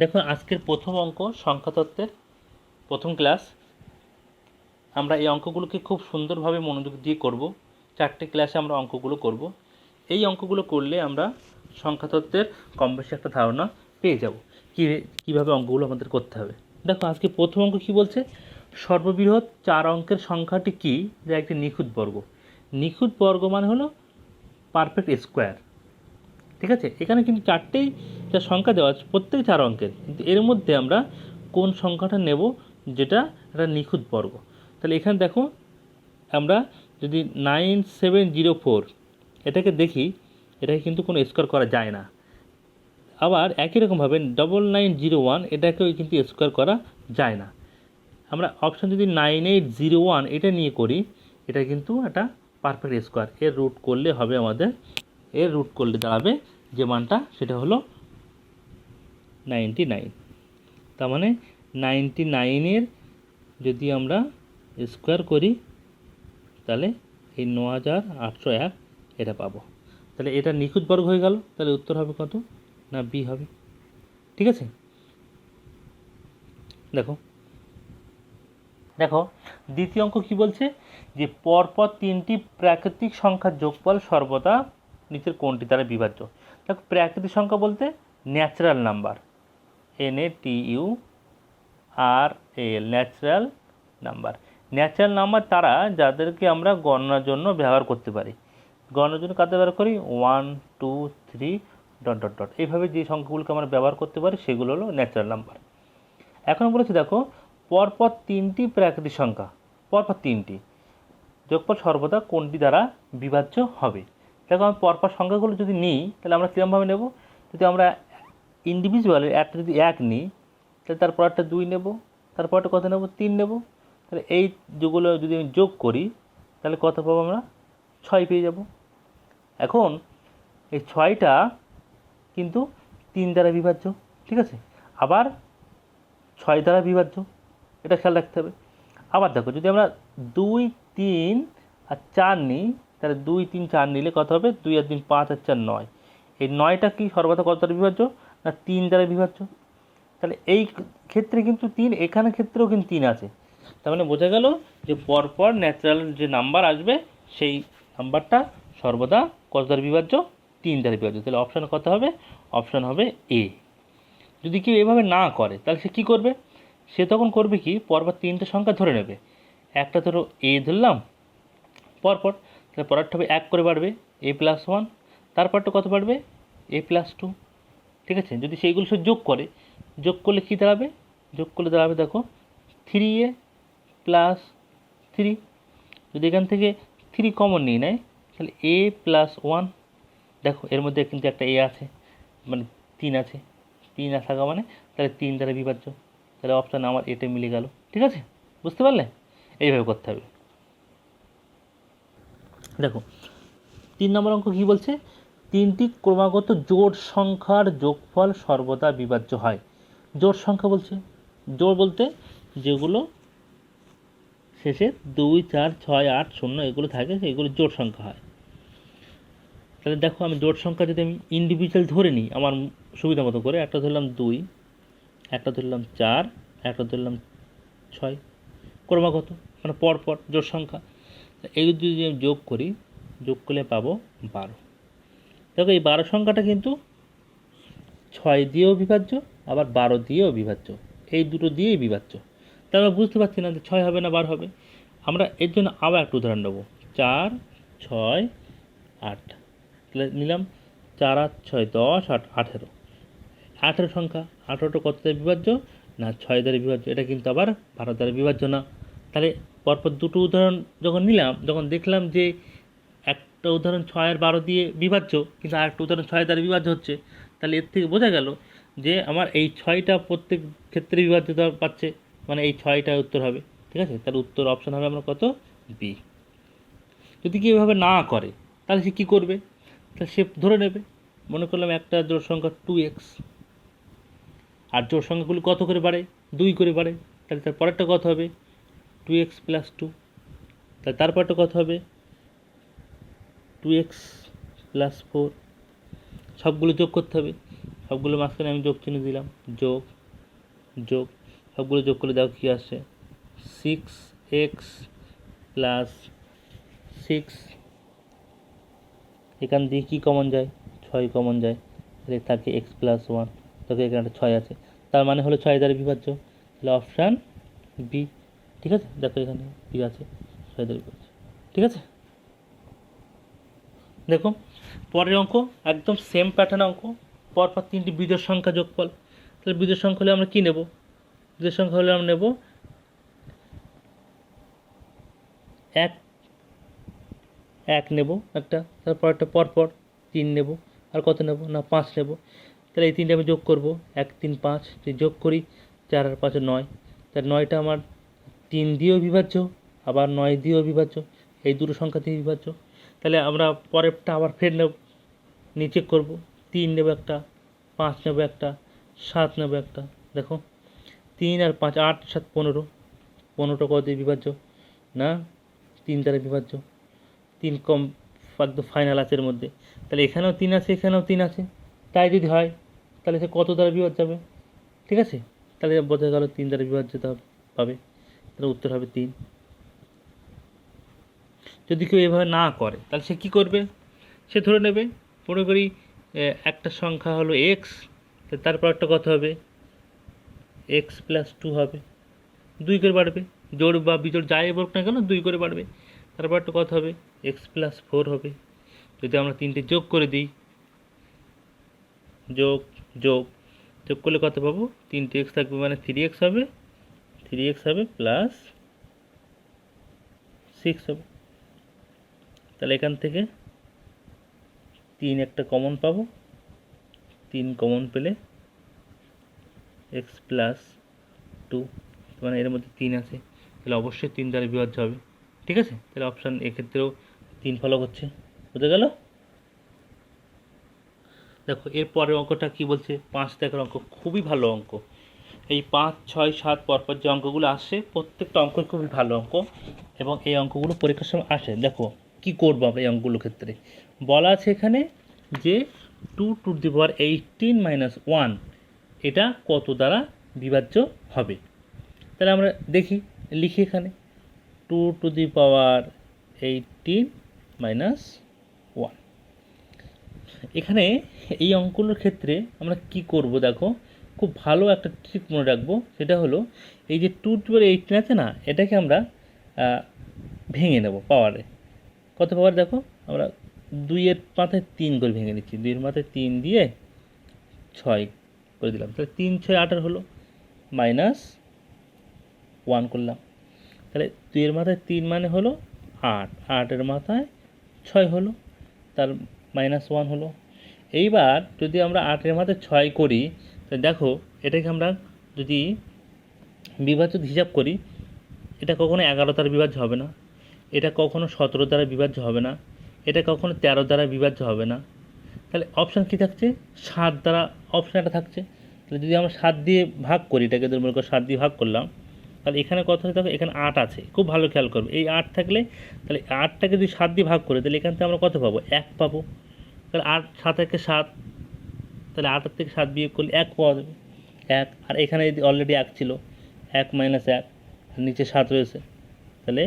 দেখো আজকের প্রথম অঙ্ক, সংখ্যাতত্ত্বের প্রথম ক্লাস। আমরা এই অঙ্কগুলোকে খুব সুন্দরভাবে মনোযোগ দিয়ে করব। চারটে ক্লাসে আমরা অঙ্কগুলো করব। এই অঙ্কগুলো করলে আমরা সংখ্যাতত্ত্বের কম বেশি একটা ধারণা পেয়ে যাব। কী, কীভাবে অঙ্কগুলো আমাদের করতে হবে? দেখো, আজকে প্রথম অঙ্ক কী বলছে? সর্ববৃহৎ চার অঙ্কের সংখ্যাটি কী? যা একটি নিখুঁত বর্গ। নিখুঁত বর্গ মানে হলো পারফেক্ট স্কোয়ার ঠিক আছে? এখানে কিন্তু চারটেই যা সংখ্যা দেওয়া আছে, প্রত্যেক চার অঙ্কের। কিন্তু এর মধ্যে আমরা কোন সংখ্যাটা নেব যেটা একটা নিখুঁত বর্গ? তাহলে এখানে দেখো, আমরা যদি নাইন সেভেন জিরো ফোর এটাকে দেখি, এটাকে কিন্তু কোনো স্কোয়ার করা যায় না। আবার একই রকমভাবে ডবল নাইন জিরো ওয়ান এটাকেও কিন্তু স্কোয়ার করা যায় না। আমরা অপশান যদি নাইন এইট জিরো ওয়ান এটা নিয়ে করি, এটা কিন্তু একটা পারফেক্ট স্কোয়ার এর রুট করলে হবে আমাদের এর রুট করলে দাঁড়াবে যে মানটা সেটা হলো নাইনটি নাইন তার মানে নাইনটি নাইনের যদি আমরা স্কোয়ার করি, তাহলে এই ন হাজার আটশো এক এটা পাবো। তাহলে এটা নিখুঁত বর্গ হয়ে গেল, তাহলে উত্তর হবে কত? না বি হবে। ঠিক আছে? দেখো। দেখো, দ্বিতীয় অঙ্ক কী বলছে? যে পরপর তিনটি প্রাকৃতিক সংখ্যার যোগফল সর্বদা নিচের কোনটি দ্বারা বিভাজ্য। দেখো, প্রাকৃতিক সংখ্যা বলতে natural number N A T U R L natural number natural number তারা যাদেরকে আমরা গণনার জন্য ব্যবহার করতে পারি। গণনার জন্য কাদের ব্যবহার করি? One two three dot dot dot এইভাবে যে সংখ্যাগুলোকে আমরা ব্যবহার করতে পারি, সেগুলো হলো ন্যাচারাল নাম্বার এখন বলেছি, দেখো, পরপর তিনটি প্রাকৃতিক সংখ্যা, পরপর তিনটি, যোগফল সর্বদা কোনটি দ্বারা বিভাজ্য হবে? দেখো আমি পরপর সংখ্যাগুলো যদি নিই, তাহলে আমরা কীরকমভাবে নেব? যদি আমরা ইন্ডিভিজুয়ালের একটা যদি এক নিই, তাহলে তারপর একটা দুই নেব তারপর একটা কত নেব? তিন নেব। তাহলে এই যেগুলো যদি আমি যোগ করি, তাহলে কত পাবো আমরা? ছয় পেয়ে যাব। এখন এই ছয়টা কিন্তু তিন দ্বারা বিভাজ্য, ঠিক আছে? আবার ছয় দ্বারা বিভাজ্য, এটা খেয়াল রাখতে হবে। আবার দেখো, যদি আমরা দুই, তিন আর চার নিই তাহলে দুই, তিন, চার নিলে কত হবে? দুই আর তিন, পাঁচ আর চার, নয়। এই নয়টা কি সর্বদা কত দ্বারা বিভাজ্য? না তিন দ্বারা বিভাজ্য? তাহলে এই ক্ষেত্রে কিন্তু তিন, এখানে ক্ষেত্রেও কিন্তু তিন আছে। তার মানে বোঝা গেল যে পরপর ন্যাচারাল যে নাম্বার আসবে, সেই নাম্বারটা সর্বদা কত দ্বারা বিভাজ্য? তিন দ্বারা বিভাজ্য। তাহলে অপশান কত হবে? অপশান হবে এ যদি কেউ এভাবে না করে, তাহলে সে কী করবে? সে তখন করবে কি? পরপর তিনটে সংখ্যা ধরে নেবে। একটা ধরো এ ধরলাম, পরপর তাহলে পরেরটা হবে এক করে বাড়বে, এ প্লাস ওয়ান তারপরটা কত বাড়বে? এ প্লাস টু ঠিক আছে? যদি সেইগুলো সে যোগ করে, যোগ করলে কী দাঁড়াবে? যোগ করলে দাঁড়াবে দেখো থ্রি এ প্লাস থ্রি যদি এখান থেকে থ্রি কমন নিয়ে নেয়, তাহলে এ প্লাস ওয়ান দেখো এর মধ্যে কিন্তু একটা এ আছে মানে তিন আছে, তিন না থাকা মানে তাহলে তিন দ্বারা বিভাজ্য, তাহলে অপশান আমার এতে মিলে গেল, ঠিক আছে? বুঝতে পারলে? এইভাবে করতে হবে। দেখো, তিন নম্বর অঙ্ক কী বলছে? তিনটি ক্রমাগত জোড় সংখ্যার যোগফল সর্বদা বিভাজ্য হয়। জোড় সংখ্যা বলছে। জোড় বলতে যেগুলো শেষে দুই, চার, ছয়, আট, শূন্য, এগুলো থাকে সেগুলো জোড় সংখ্যা হয়। তাহলে দেখো, আমি জোড় সংখ্যা যদি আমি ইন্ডিভিজুয়াল ধরে নিই, আমার সুবিধা মতো করে, একটা ধরলাম দুই, একটা ধরলাম চার, একটা ধরলাম ছয়, ক্রমাগত মানে পরপর জোড় সংখ্যা। এই যদি আমি যোগ করি, যোগ করলে পাবো বারো। দেখো এই বারো সংখ্যাটা কিন্তু ছয় দিয়েও বিভাজ্য, আবার বারো দিয়েও বিভাজ্য। এই দুটো দিয়েই বিভাজ্য। তা আমরা বুঝতে পারছি না যে ছয় হবে না বার হবে। আমরা এর জন্য আবার একটা উদাহরণ নেব। চার, ছয়, আট। তাহলে নিলাম চার, আট, ছয়, দশ, আট, আঠেরো। আঠেরো সংখ্যা, আঠেরোটা কত দ্বারা বিভাজ্য? না, ছয় দ্বারা বিভাজ্য। এটা কিন্তু আবার বারো দ্বারা বিভাজ্য না। তাহলে পরপর দুটো উদাহরণ যখন নিলাম, যখন দেখলাম যে একটা উদাহরণ ছয় আর বারো দিয়ে বিভাজ্য, কিন্তু আরেকটা উদাহরণ ছয় দ্বারা বিভাজ্য হচ্ছে, তাহলে এর থেকে বোঝা গেল যে আমার এই ছয়টা প্রত্যেক ক্ষেত্রে বিভাজ্যতা পাচ্ছে মানে এই ছয়টা উত্তর হবে, ঠিক আছে? তাহলে উত্তর অপশান হবে আমরা কত? বি যদি কেউ এভাবে না করে, তাহলে সে কী করবে? তাহলে সে ধরে নেবে। মনে করলাম একটা জোর সংখ্যা টু এক্স আর জোড় সংখ্যাগুলি কত করে বাড়ে? দুই করে বাড়ে, তাহলে তার পরেরটা কত হবে? টু এক্স প্লাস টু তাহলে তারপরটা কত হবে? টু এক্স প্লাস ফোর সবগুলো যোগ করতে হবে। সবগুলো মাঝখানে আমি যোগ চিহ্ন দিলাম। যোগ যোগ। সবগুলো যোগ করে দেখো কী আসছে সিক্স এক্স প্লাস সিক্স এখান দিয়ে কী কমন যায়? ছয় কমন যায়। তাহলে থাকে এক্স প্লাস ওয়ান তাকে এখানে একটা ছয় আছে। তার মানে হলো ছয় দ্বারা বিভাজ্য। তাহলে অপশান বি ঠিক আছে? দেখো এখানে বি আছে? ছয় দ্বারা ঠিক আছে? দেখো পরের অঙ্ক, একদম সেম প্যাটার্ন অঙ্ক। পরপর তিনটি বিজোড় সংখ্যা যোগফল। তাহলে বিজোড় সংখ্যা হলে আমরা কী নেব? বিজোড় সংখ্যা হলে আমরা নেব এক এক নেব একটা, তারপর একটা পরপর তিন নেব। আর কত নেব? না, পাঁচ নেব। তাহলে এই তিনটে আমি যোগ করব। এক, তিন, পাঁচ। যোগ করি, চার আর পাঁচে নয়। তাহলে নয়টা আমার তিন দিয়েও বিভাজ্য আবার নয় দিয়েও বিভাজ্য এই দুটো সংখ্যা দিয়ে বিভাজ্য তাহলে আমরা পরেরটা আবার ফের নেব, নিচে করব, তিন নেব একটা, পাঁচ নেব একটা, সাত নেব একটা, দেখো, তিন আর পাঁচ, আট, সাত, পনেরো, পনেরোটা কত দিয়ে বিভাজ্য? না, তিন দ্বারা বিভাজ্য। তিন কম, একদম ফাইনাল আছে এর মধ্যে। তাহলে এখানেও তিন আছে, এখানেও তিন আছে। তাই যদি হয়, তাহলে সে কত দ্বারা বিভাজ্য যাবে ঠিক আছে? তাহলে বোঝা গেল তিন দ্বারা বিভাজ্যতা পাবে। তাহলে উত্তর হবে তিন। যদি কেউ এভাবে না করে, তাহলে সে কী করবে? সে ধরে নেবে, মনে করি একটা সংখ্যা হলো এক্স তারপর একটা কত হবে? এক্স প্লাস টু হবে। দুই করে বাড়বে। জোড় বা বিজোড় যাই বলুক না কেন, দুই করে বাড়বে। তারপর একটা কত হবে? এক্স প্লাস ফোর হবে। যদি আমরা তিনটে যোগ করে দিই, যোগ যোগ যোগ করলে কত পাবো? তিনটে এক্স থাকবে মানে থ্রি এক্স হবে। থ্রি এক্স হবে প্লাস সিক্স হবে। তাহলে এখান থেকে তিন একটা কমন পাবো। তিন কমন পেলে এক্স প্লাস টু মানে এর মধ্যে তিন আছে। তাহলে অবশ্যই তিন দ্বারা বিভাজ্য হবে। ঠিক আছে? তাহলে অপশান এক্ষেত্রেও তিন ফলো করছে। বুঝে গেল? দেখো, এর পরের অঙ্কটা কি বলছে? পাঁচ দেখার অঙ্ক। খুবই ভালো অঙ্ক। এই পাঁচ, ছয়, সাত পরপর যে অঙ্কগুলো আসে, প্রত্যেকটা অঙ্ক খুবই ভালো অঙ্ক এবং এই অঙ্কগুলো পরীক্ষার সময় আসে। দেখো, কি করব আমরা এই অঙ্কগুলোর ক্ষেত্রে? বলা আছে এখানে যে two to the power eighteen minus one, এটা কত দ্বারা বিভাজ্য হবে? তাহলে আমরা দেখি, লিখি এখানে। Two to the power eighteen minus one. এখানে এই অঙ্কগুলোর ক্ষেত্রে আমরা কি করব দেখো? খুব ভালো একটা ট্রিক মনে রাখব, সেটা হলো এই যে টু টু এইটিন আছে না, এটাকে আমরা ভেঙে নেব পাওয়ারে কত পাওয়ার দেখো? আমরা দুইয়ের মাথায় তিন করে ভেঙে নিচ্ছি। দুইয়ের মাথায় তিন দিয়ে ছয় করে দিলাম। তাহলে তিন, ছয়, আঠারো হলো। মাইনাস ওয়ান করলাম। তাহলে দুইয়ের মাথায় তিন মানে হলো আট। আটের মাথায় ছয় হলো। তার মাইনাস ওয়ান হলো। এইবার যদি আমরা আটের মাথায় ছয় করি তো দেখো, এটাকে আমরা যদি বিভাজ্য হিসাব করি, এটা কখনো এগারো দ্বারা বিভাজ্য হবে না। এটা কখনো সতেরো দ্বারা বিভাজ্য হবে না। এটা কখনো তেরো দ্বারা বিভাজ্য হবে না। তাহলে অপশান কী থাকছে? সাত দ্বারা অপশান একটা থাকছে। তাহলে যদি আমরা সাত দিয়ে ভাগ করি, এটাকে ধর মনে করো সাত দিয়ে ভাগ করলাম, তাহলে এখানে কত হয়ে থাকবে এখানে আট আছে। খুব ভালো খেয়াল করবে। এই আট থাকলে, তাহলে আটটাকে যদি সাত দিয়ে ভাগ করি, তাহলে এখান থেকে আমরা কত পাবো? এক পাবো। তাহলে আট, সাত, একে সাত তাহলে আটের থেকে সাত বিয়োগ করলে এক পাওয়া যাবে। এক, আর এখানে যদি অলরেডি এক ছিল, এক মাইনাস এক আর নিচে সাত রয়েছে। তাহলে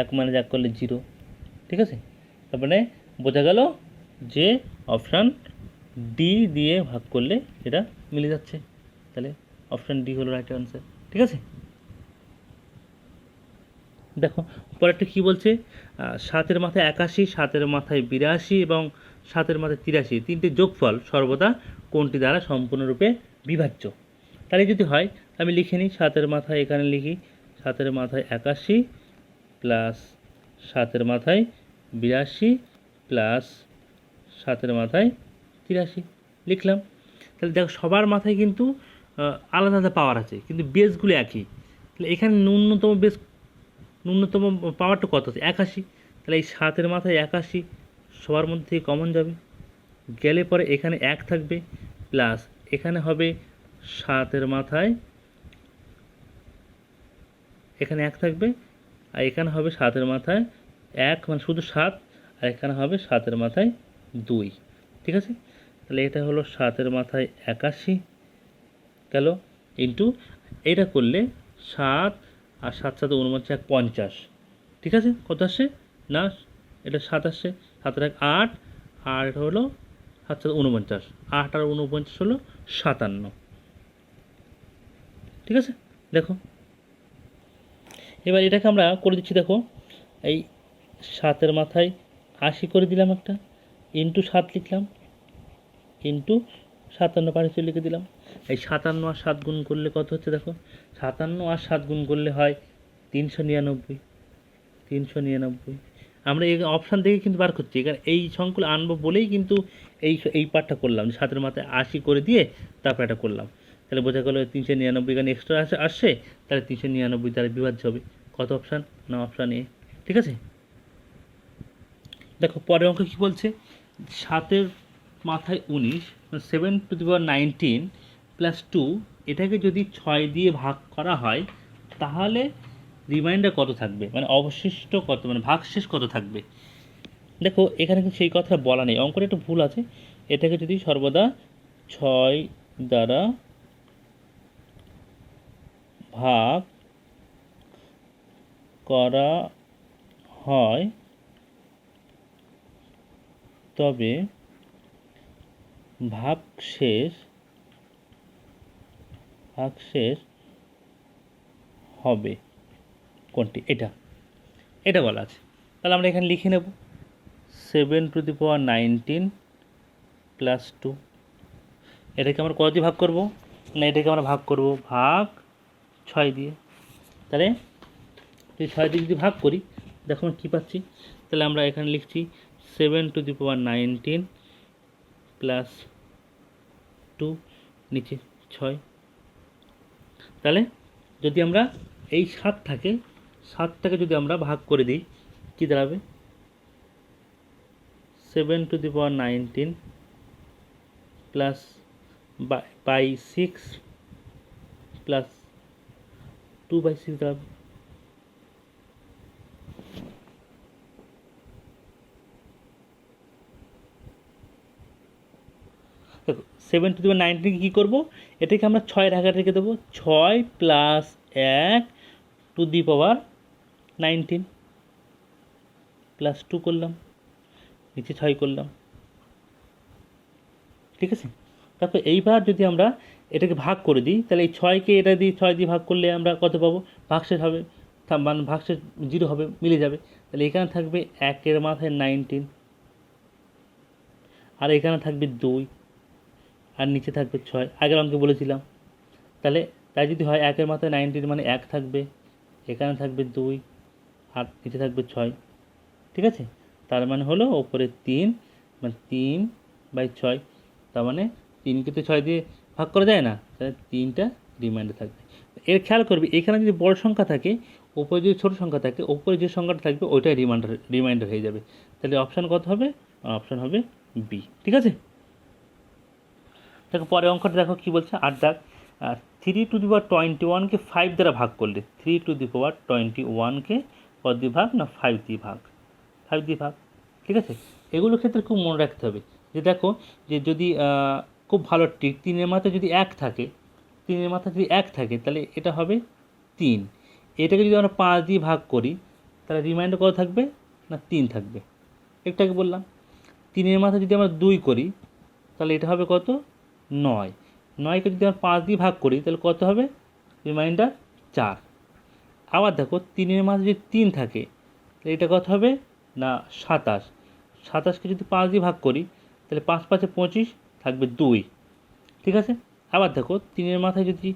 এক মাইনাস এক করলে জিরো ঠিক আছে? তারপরে বোঝা গেল যে অপশান ডি দিয়ে ভাগ করলে এটা মিলে যাচ্ছে। তাহলে অপশান ডি হলো রাইট আনসার ঠিক আছে? দেখো, পরেরটা কী বলছে? সাতের মাথায় একাশি, সাতের মাথায় বিরাশি এবং সাতের মাথায় তিরাশি, তিনটে যোগফল সর্বদা কোনটি দ্বারা সম্পূর্ণরূপে বিভাজ্য? তাহলে যদি হয় আমি লিখে নিই, সাতের মাথায় এখানে লিখি, সাতের মাথায় একাশি প্লাস সাতের মাথায় বিরাশি প্লাস সাতের মাথায় তিরাশি। লিখলাম। তাহলে দেখো, সবার মাথায় কিন্তু আলাদা আলাদা পাওয়ার আছে, কিন্তু বেসগুলো একই। তাহলে এখানে ন্যূনতম বেস ন্যূনতম পাওয়ারটা কত আছে? একাশি। তাহলে এই সাতের মাথায় একাশি সবার মধ্যে কমন যাবে। গেলে পরে এখানে এক থাকবে। প্লাস এখানে হবে সাতের মাথায়, এখানে এক থাকবে, আর এখানে হবে সাতের মাথায় এক মানে শুধু সাত, আর এখানে হবে সাতের মাথায় দুই। ঠিক আছে? তাহলে এটা হলো সাতের মাথায় একাশি গেল ইন্টু এটা করলে সাত, আর সাত সাথে উনপঞ্চাশ এক পঞ্চাশ। ঠিক আছে? কত আসছে না, এটা সাত আসছে সাতের এক আট, আর এটা হলো সাত সাত উনপঞ্চাশ। আট আর উনপঞ্চাশ হলো সাতান্ন। ঠিক আছে? দেখো। এবার এটাকে আমরা করে দিচ্ছি, দেখো। এই সাতের মাথায় আশি করে দিলাম একটা, ইন্টু সাত লিখলাম, ইন্টু সাতান্ন পাশে লিখে দিলাম। এই সাতান্ন আর সাত গুণ করলে কত হচ্ছে, দেখো? সাতান্ন আর সাত গুণ করলে হয় তিনশো নিরানব্বই তিনশো নিরানব্বই। আমরা এই অপশান থেকে কিন্তু বার করছি। এখানে এই সংখ্যাগুলো আনব বলেই কিন্তু এই এই পার্টটা করলাম। সাতের মাথায় আশি করে দিয়ে তারপর এটা করলাম। তাহলে বোঝা গেলো তিনশো নিরানব্বই এখানে এক্সট্রা আসে, আসছে, তাহলে তিনশো নিরানব্বই তাহলে বিভাজ্য হবে। কত অপশান না অপশান এ ঠিক আছে? দেখো, পরের অঙ্ক কী বলছে? সাতের মাথায় উনিশ seven to the power nineteen plus two এটাকে যদি ছয় দিয়ে ভাগ করা হয়, তাহলে রিমাইন্ডার কত থাকবে? মানে অবশিষ্ট কত মানে ভাগশেষ কত থাকবে? দেখো, এখানে কিন্তু সেই কথা বলা নেই। অঙ্কটা একটু ভুল আছে। এটাকে যদি সর্বদা ছয় দ্বারা ভাগ করা হয়, তবে ভাগশেষ ভাগশেষ হবে। কোনটি? এটা। এটা বলা আছে। তাহলে আমরা এখানে লিখে নেব। Seven to the power nineteen plus two এটাকে আমরা কত দিয়ে ভাগ করব? না, এটাকে আমরা ভাগ করব ভাগ ছয় দিয়ে। তাহলে যদি ছয় দিয়ে যদি ভাগ করি, দেখো আমরা কী পাচ্ছি? তাহলে আমরা এখানে লিখছি seven to the power nineteen plus two নিচে ছয়। তাহলে যদি আমরা এই সাত থাকে সাতটাকে যদি আমরা ভাগ করে দিই, কী দাঁড়াবে? Seven to the power nineteen plus by six plus two by six দাঁড়াবে। সেভেন টু দি পাওয়ার নাইনটিনকে কী করব? এটাকে আমরা ছয়ের আঘাত রেখে দেবো, ছয় প্লাস এক to the power nineteen plus two করলাম, নিচে ছয় করলাম। ঠিক আছে? তারপর এইবার যদি আমরা এটাকে ভাগ করে দিই, তাহলে এই ছয়কে এটা দিয়ে ছয় দিয়ে ভাগ করলে আমরা কত পাবো? ভাগশেষ হবে মানে ভাগশেষ জিরো হবে, মিলে যাবে। তাহলে এখানে থাকবে একের মাথায় নাইনটিন, আর এখানে থাকবে দুই, আর নিচে থাকবে ছয়। আগের অঙ্কে বলেছিলাম। তাহলে তাই যদি হয় একের মাথায় নাইনটিন মানে এক থাকবে, এখানে থাকবে দুই আর নিচে থাকবে ছয়। ঠিক আছে? তার মানে হলো ওপরে তিন মানে তিন বাই ছয়, তার মানে তিনকে তো ছয় দিয়ে ভাগ করা যায় না? তাহলে তিনটা রিমাইন্ডার থাকবে। এর খেয়াল করবি, এখানে যদি বড় সংখ্যা থাকে, ওপরে যদি ছোটো সংখ্যা থাকে, ওপরে যে সংখ্যাটা থাকবে ওইটাই রিমাইন্ডার রিমাইন্ডার হয়ে যাবে। তাহলে অপশান কত হবে? অপশান হবে বি ঠিক আছে? দেখো পরে অঙ্কটা দেখো কী বলছে, আট দাগ। Three to the power twenty ওয়ানকে ফাইভ দ্বারা ভাগ করলে three to the power twenty ওয়ানকে কত দিয়ে ভাগ না ফাইভ দিয়ে ভাগ ফাইভ দিয়ে ভাগ ঠিক আছে? এগুলোর ক্ষেত্রে খুব মনে রাখতে হবে যে দেখো, যে যদি খুব ভালো ট্রিক তিনের মাথায় যদি এক থাকে, তিনের মাথায় যদি এক থাকে, তাহলে এটা হবে তিন। এটাকে যদি আমরা পাঁচ দিয়ে ভাগ করি, তাহলে রিমাইন্ডার কত থাকবে? না, তিন থাকবে। একটু আগে বললাম, তিনের মাথায় যদি আমরা দুই করি, তাহলে এটা হবে কত? নয়। নয়কে যদি আমরা পাঁচ দিয়ে ভাগ করি, তাহলে কত হবে? রিমাইন্ডার চার। আবার দেখো তিনের মাঝে যদি তিন থাকে, তাহলে এটা কত হবে? না, সাতাশ। সাতাশকে যদি পাঁচ দিয়ে ভাগ করি, তাহলে পাঁচ পাঁচে পঁচিশ থাকবে দুই। ঠিক আছে? আবার দেখো তিনের মাথায় যদি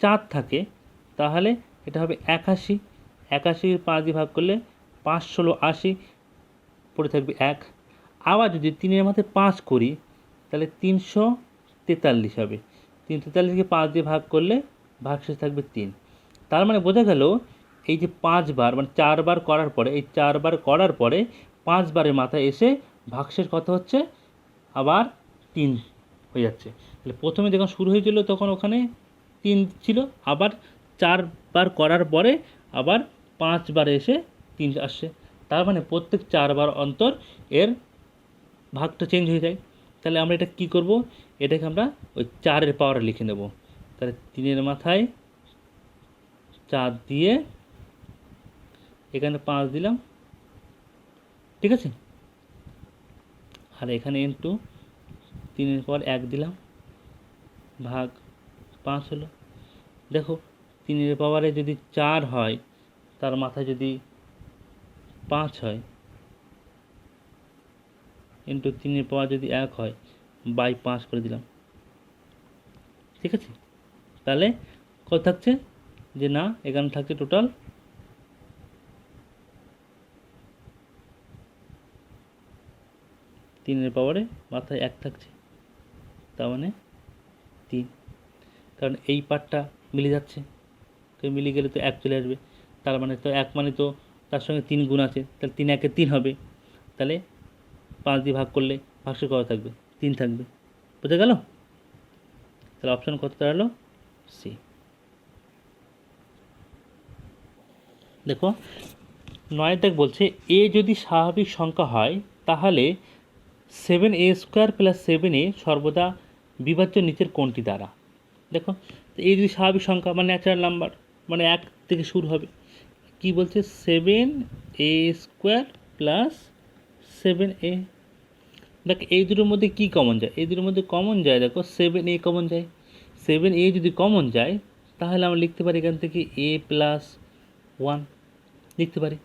চার থাকে, তাহলে এটা হবে একাশি। একাশি পাঁচ দিয়ে ভাগ করলে পাঁচ ষোলো আশি পড়ে থাকবে এক। আবার যদি তিনের মাথায় পাঁচ করি, তাহলে তিনশো তেতাল্লিশ হবে। তিন তেতাল্লিশকে পাঁচ দিয়ে ভাগ করলে ভাগশেষ থাকবে তিন। তার মানে বোঝা গেল এই যে পাঁচবার মানে চারবার করার পরে, এই চারবার করার পরে পাঁচবারের মাথায় এসে ভাগশেষ কত হচ্ছে? আবার তিন হয়ে যাচ্ছে। তাহলে প্রথমে যখন শুরু হয়েছিল তখন ওখানে তিন ছিল, আবার চারবার করার পরে আবার পাঁচবার এসে তিন আসছে। তার মানে প্রত্যেক চারবার অন্তর এর ভাগটা চেঞ্জ হয়ে যায়। তাহলে আমরা এটা কি করব? এটাকে আমরা ওই চারের পাওয়ারে লিখে নেব। তাহলে তিনের মাথায় চার দিয়ে এখানে পাঁচ দিলাম। ঠিক আছে? আর এখানে ইন্টু তিনের পর এক দিলাম। ভাগ পাঁচ হলো। দেখো, তিনের পাওয়ারে যদি চার হয়, তার মাথায় যদি পাঁচ হয় ইন্টু তিনের পাওয়ার যদি এক হয় বাই পাঁচ করে দিলাম। ঠিক আছে? তাহলে কত থাকছে? যে না, এখানে থাকছে টোটাল তিনের পাওয়ারে মাথায় এক থাকছে। তার মানে তিন। কারণ এই পার্টটা মিলে যাচ্ছে। তো মিলে গেলে তো এক চলে আসবে। তার মানে তো এক মানে তো তার সঙ্গে তিন গুণ আছে। তাহলে তিন একে তিন হবে। তাহলে পাঁচ দিয়ে ভাগ করলে ভাগশে কত থাকবে? তিন থাকবে। বোঝা গেল? তাহলে অপশান কত দাঁড়াল? সি দেখো নয় দেখ বলছে, এ যদি স্বাভাবিক সংখ্যা হয়, তাহলে seven A square plus seven A সর্বদা বিভাজ্য নিচের কোনটি দ্বারা। দেখো এই যদি স্বাভাবিক সংখ্যা মানে ন্যাচারাল নাম্বার মানে এক থেকে শুরু হবে। কি বলছে? Seven A square plus seven A দেখ, এই দুটোর মধ্যে কি কমন যায়? এই দুটোর মধ্যে কমন যায়, দেখো সেভেন এ কমন যায়। সেভেন এ যদি কমন যায়, তাহলে আমরা লিখতে পারি এখান থেকে এ প্লাস ওয়ান লিখতে পারি।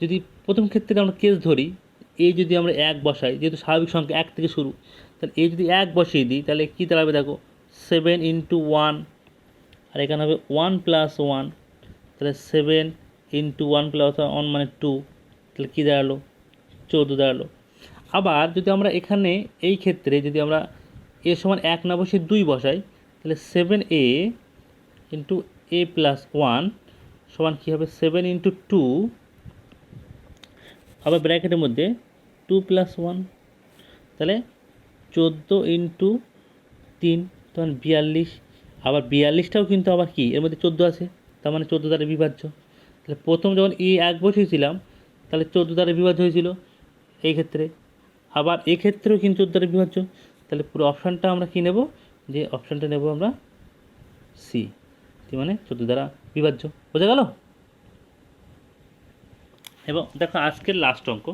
যদি প্রথম ক্ষেত্রে আমরা কেস ধরি এ যদি আমরা এক বসাই, যেহেতু স্বাভাবিক সংখ্যা এক থেকে শুরু, তাহলে এ যদি এক বসিয়ে দিই, তাহলে কী দাঁড়াবে দেখো? সেভেন ইন্টু ওয়ান আর এখানে হবে ওয়ান প্লাস ওয়ান তাহলে seven into one plus one মানে টু তাহলে কী দাঁড়াল? চৌদ্দ দাঁড়াল। আবার যদি আমরা এখানে এই ক্ষেত্রে যদি আমরা এ সমান এক না বসে দুই বসাই, তাহলে seven A into A plus one সমান কী হবে? সেভেন ইন্টু টু আবার ব্র্যাকেটের মধ্যে টু প্লাস ওয়ান তাহলে চোদ্দ ইন্টু তিন, তখন বিয়াল্লিশ, আবার বিয়াল্লিশটাও কিন্তু আবার কি? এর মধ্যে চোদ্দ আছে, তার মানে চোদ্দ দ্বারা বিভাজ্য। তাহলে প্রথম যখন ই এক বসিয়েছিলাম তাহলে চোদ্দ দ্বারা বিভাজ্য হয়েছিল, এই ক্ষেত্রে। আবার এক্ষেত্রেও কিন্তু চোদ্দ দ্বারা বিভাজ্য। তাহলে পুরো অপশানটা আমরা কী নেব? যে অপশানটা নেব আমরা সি মানে চোদ্দ দ্বারা বিভাজ্য। বোঝা গেল? এবং দেখো আজকের লাস্ট অঙ্ক,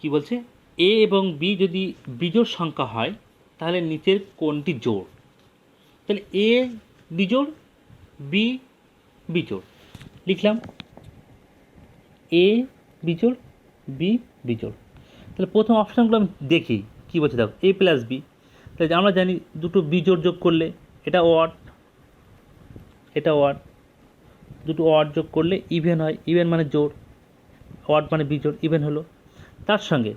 কি বলছে? এ এবং বি যদি বিজোড় সংখ্যা হয়, তাহলে নিচের কোনটি জোড়। তাহলে এ বিজোড় বি বিজোড়। লিখলাম এ বিজোড় বি বিজোড়। তাহলে প্রথম অপশানগুলো আমি দেখি, কী বলছে দেখো এ প্লাস বি তাহলে আমরা জানি দুটো বিজোড় যোগ করলে এটা ওয়াট এটা ওয়াট দুটো ওয়াট যোগ করলে ইভেন হয় ইভেন মানে জোড়। ওয়াট মানে বিজোড় ইভেন হলো। তার সঙ্গে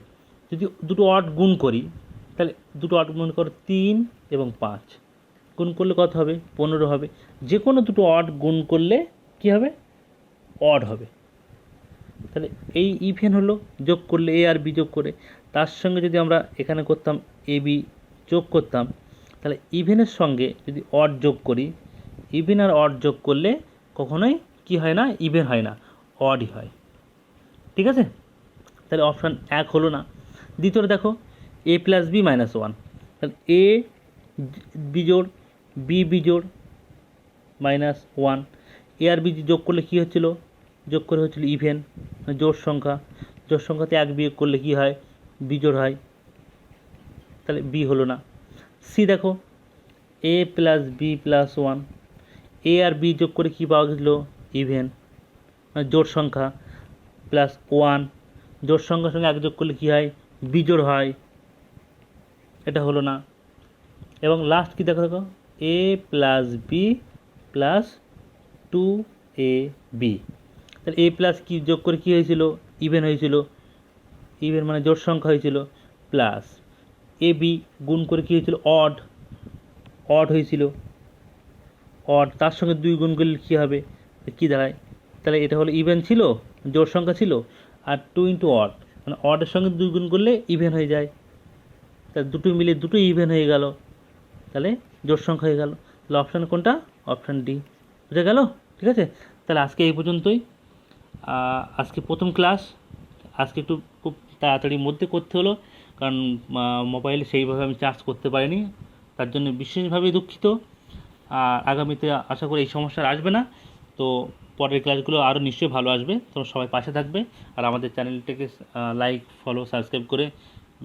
যদি দুটো ওয়াট গুণ করি, তাহলে দুটো ওয়াট গুণ করো তিন এবং পাঁচ। গুণ করলে কত হবে? পনেরো হবে। যে কোনো দুটো অড গুণ করলে কী হবে? অড হবে। তাহলে এই ইভেন হলো, যোগ করলে এ আর বি যোগ করে। তার সঙ্গে যদি আমরা এখানে করতাম এ বি যোগ করতাম, তাহলে ইভেনের সঙ্গে যদি অড যোগ করি ইভেন আর অড যোগ করলে কখনোই কি হয় না? ইভেন হয় না। অডই হয়। ঠিক আছে? তাহলে অপশান এক হলো না। দ্বিতীয়টা দেখো A plus B minus one তাহলে এ বিজোড় বি বিজোড় মাইনাস ওয়ান এ আর বি যোগ করলে কী হচ্ছিল? যোগ করে হচ্ছিল ইভেন মানে জোড় সংখ্যা। জোড় সংখ্যাতে এক বিয়োগ করলে কী হয়? বিজোড় হয়। তাহলে বি হলো না। সি দেখো A plus B plus one A R B যোগ করে কী পাওয়া গেছিল? ইভেন মানে জোড় সংখ্যা। প্লাস ওয়ান জোড় সংখ্যার সঙ্গে এক যোগ করলে কী হয়? বিজোড় হয়। এটা হলো না। এবং লাস্ট কি দেখো দেখো? A plus B plus two A B তাহলে এ প্লাস কি যোগ করে কী হয়েছিল? ইভেন হয়েছিল। ইভেন মানে জোড় সংখ্যা হয়েছিল প্লাস এ বি গুণ করে কী হয়েছিল? অড অড হয়েছিল। অড তার সঙ্গে দুই গুণ করলে কী হবে? কী দাঁড়ায়? তাহলে এটা হলো ইভেন ছিল? জোড় সংখ্যা ছিল, আর টু ইন্টু অড মানে অডের সঙ্গে দুই গুণ করলে ইভেন হয়ে যায়। তাহলে দুটো মিলে দুটো ইভেন হয়ে গেল। তাহলে জোড় সংখ্যা হয়ে গেল। তাহলে অপশান কোনটা? অপশান ডি বুঝে গেল? ঠিক আছে? তাহলে আজকে এই পর্যন্তই। আজকে প্রথম ক্লাস আজকে একটু খুব তাড়াতাড়ির মধ্যে করতে হলো, কারণ মোবাইলে সেইভাবে আমি চার্জ করতে পারিনি। তার জন্য বিশেষভাবে দুঃখিত। আর আগামীতে আশা করি এই সমস্যা আসবে না। তো পরের ক্লাসগুলো আরও নিশ্চয়ই ভালো আসবে। তোমরা সবাই পাশে থাকবে আর আমাদের চ্যানেলটাকে লাইক ফলো সাবস্ক্রাইব করে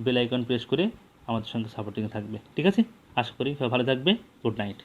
বেল আইকন প্রেস করে আমাদের সঙ্গে সাপোর্টিং থাকবে। ঠিক আছে? আশা করি সবাই ভালো থাকবে। Good night